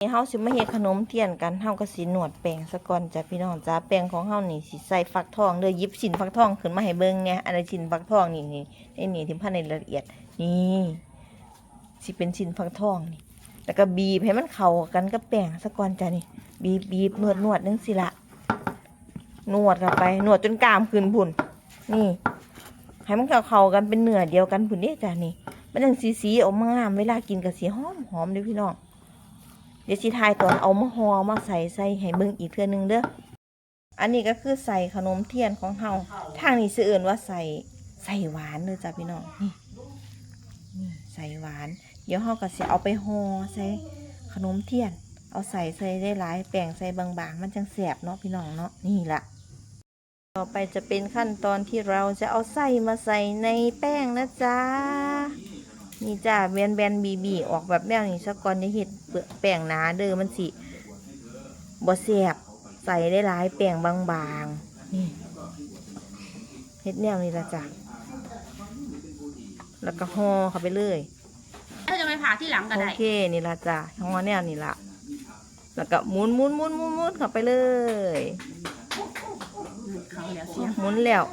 นี่เฮาสิมาเฮ็ดขนมเทียนกันเฮาก็สินวดแป้งซะก่อนจ้ะพี่น้องจ้าแป้งของเฮานี่สิใส่ฟักทองเด้อหยิบชิ้นฟักทองขึ้นมาให้เบิ่งเนี่ยอันนี้ชิ้นฟักทองนี่นี่ไอ้นี่ที่พันในละเอียดนี่สิเป็นชิ้นฟักทองนี่แล้วก็บีบให้มันเข้ากันกับแป้งซะก่อนจ้ะนี่ บีบบีบนวดนวดจังสิละนวดเข้าไปนวดจนกามขึ้นพุ่นนี่ให้มันเข้าเข้ากันเป็นเนื้อเดียวกันพุ่นเด้จ้ะนี่มันจังสีสีออกมางามเวลากินก็สิหอมหอมเด้อพี่น้อง เดี๋ยวสิทายตอนเอามาห่อมาใส่ใส่ให้เบิ่งอีกเทื่อนึงเด้ออันนี้ก็คือใส่ขนมเทียนของเฮาทางนี้สิเอิ้นว่าใส่ใส่หวานเด้อจ้ะพี่น้องนี่นี่ใส่หวาน เดี๋ยวเฮาก็สิเอาไปห่อใส่ขนมเทียน เอาใส่ใส่ได้หลายแป้งใส่บางๆ มันจังแสบเนาะพี่น้องเนาะนี่ละต่อไปจะเป็นขั้นตอนที่เราจะเอาไส้มาใส่ในแป้งนะจ๊ะ นี่จ้าแบนแบนบีบีออกแบบแนวนี้ซะก่อนจะเห็ดเปลือกแป้งหนาเด้อมันสิบ่แสบใส่ได้หลายแป้งบางๆนี่เฮ็ดแนวนี้ละจ้ะแล้วก็ห่อเข้าไปเลยถ้าจะไปผ่าที่หลังก็โอได้เคนี่ละจ้ะห่อแนวนี่ละแล้วก็หมุนหมุนหมุนหมุนหมุนเข้าไปเลยเขาแล้วเสียงหมุนแล้ว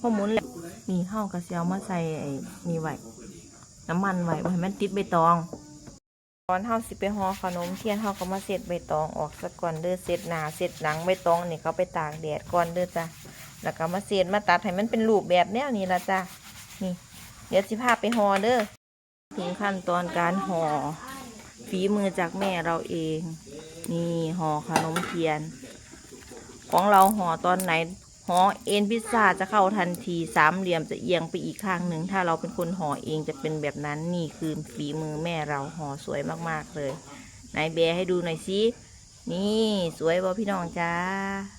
พอหมุนแล้วนี่เฮาก็สิเอามาใส่ไอ้นี่ไว้ น้ำมันไว้บ่ให้มันติดใบตองตอนเฮาสิไปห่อขนมเทียนเฮาก็มาเสร็จใบตองออกซะก่อนเด้อเสร็จหนาเสร็จหลังใบตองนี่เขาไปตากแดดก่อนเด้อจ้ะแล้วก็มาเสร็จมาตัดให้มันเป็นรูปแบบแนวนี้ละจ้ะนี่ เดี๋ยวสิพาไปห่อเด้อถึงขั้นตอนการห่อฝีมือจากแม่เราเอง นี่ห่อขนมเทียน ของเราห่อตอนไหน ห่อเอ็นพิซซ่าจะเข้าทันทีสามเหลี่ยมจะเอียงไปอีกข้างหนึ่ง ถ้าเราเป็นคนห่อเองจะเป็นแบบนั้นนี่คือฝีมือแม่เราห่อสวยมากๆเลยนายเบร์ให้ดูหน่อยสินี่สวยบ่พี่น้องจ้า